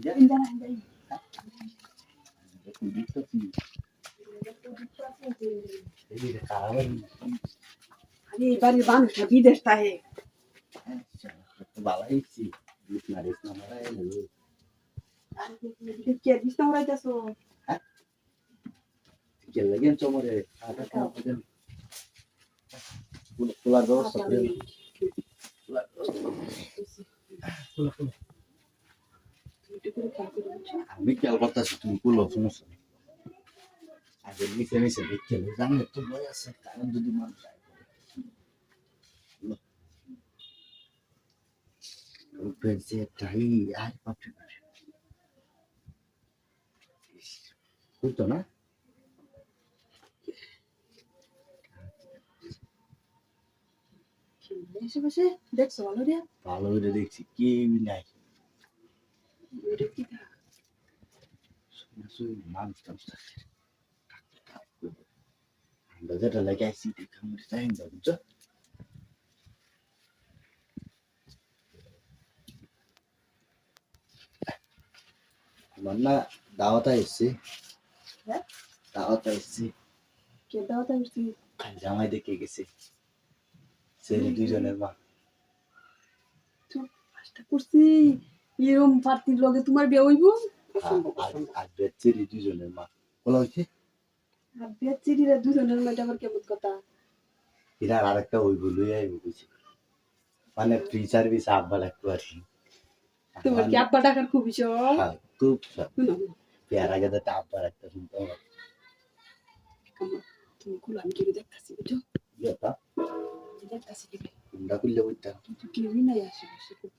যা দেখতেছি এই যে খাবার আরে বাড়ির মানুষ না বিদেশ তাহে বাবা ইচ্ছি মারিস না মারা এলো কে দিস না উড়াইতেছো? কে লাগেন চমরে আটা খাওয়া দেন তোলার ব্যবস্থা করে তোলার ব্যবস্থা তোলা তোলা আমি খেয়াল করতেছি তুমি কুলো সমস্যা নেই। আগে মিশে মিশে দেখতে হবে জানলে তো ভয় আছে কারণ যদি মানুষ যে টাই আর। হইতো না? দেখছ ভালো রে ভালো দেখছি কেউ নাই এটা কি থা? শুধু মানুষ টানুষ আছে আমরা না দাওয়াত এসছে? দাওয়াত এসছে কে দাও তাই মিষ্টি আর জামাই দেখে গেছে। ছেলে দুজনের মা। কাজটা করছি এরম পার্টির লগে তোমার বিয়ে হইব আর আর বেচেরি দুজনের মা বলা হয়েছে আর বিয়ে চিঠিরা দুজনের মধ্যে আবার কেমন কথা এরা আর একটা ওই বলুই আইব বুঝছি মানে ফ্রি সার্ভিস আব্বা রাখতে পারি তোমার কি আব্বা টাকার খুব শখ হ্যাঁ, খুব শখ। শুনো আগে তো আব্বা রাখতে শুনতে হবে আমার তুমি কুল আমি কেউ দেখতেছি ইয়েটা, দেখতেছি কি না ফাঁকা মানুষ নাই হইতেছে। অত্র এলাকাত মানুষ এলাকা কেউ নাই। ছেড়ে এদিকে কোনো আছে, কি? তুমি দেন, আমার বুঝছ? পাও হয় পাও এসা হয় কি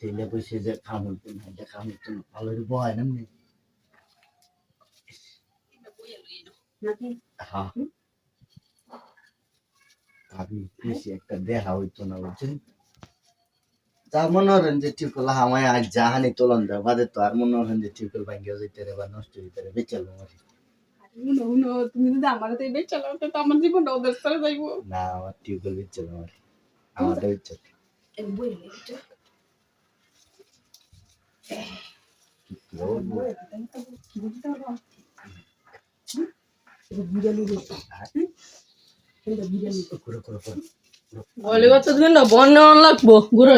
তাহলে কইছে যে খামুল তো না এটা খামুল তো না ভালো বয় না? হ্যাঁ। ভাবি খুশি একটা দেখা হইতো না বুঝছেন? তা মনে হরেন যে টিউকল আমায় আজ জাহানি তোলন দেয় বাদে তো আর মনে হরেন যে টিউকল ভাঙ্গিয়া যেতে রে বা নষ্ট হইতে রে বেচাল মারি আরে উনো, উনো, তুমি যদি আমার হাতে বেচ চালাও তো আমার জীবনটা ওদের সাথে যাইবো। না আমার টিউকল বেচাল মারি আমাদের বেচাল। এই বই নেই, বুঝছ? বই আছে, তাই তো কি বুঝতে পারব? হুম? এটা বিরিয়ানি দিচ্ছে। হুম? এটা বিরিয়ানি দিচ্ছে। করে করে করে বলে কত দিন না বন্যা লাগবো ঘুরে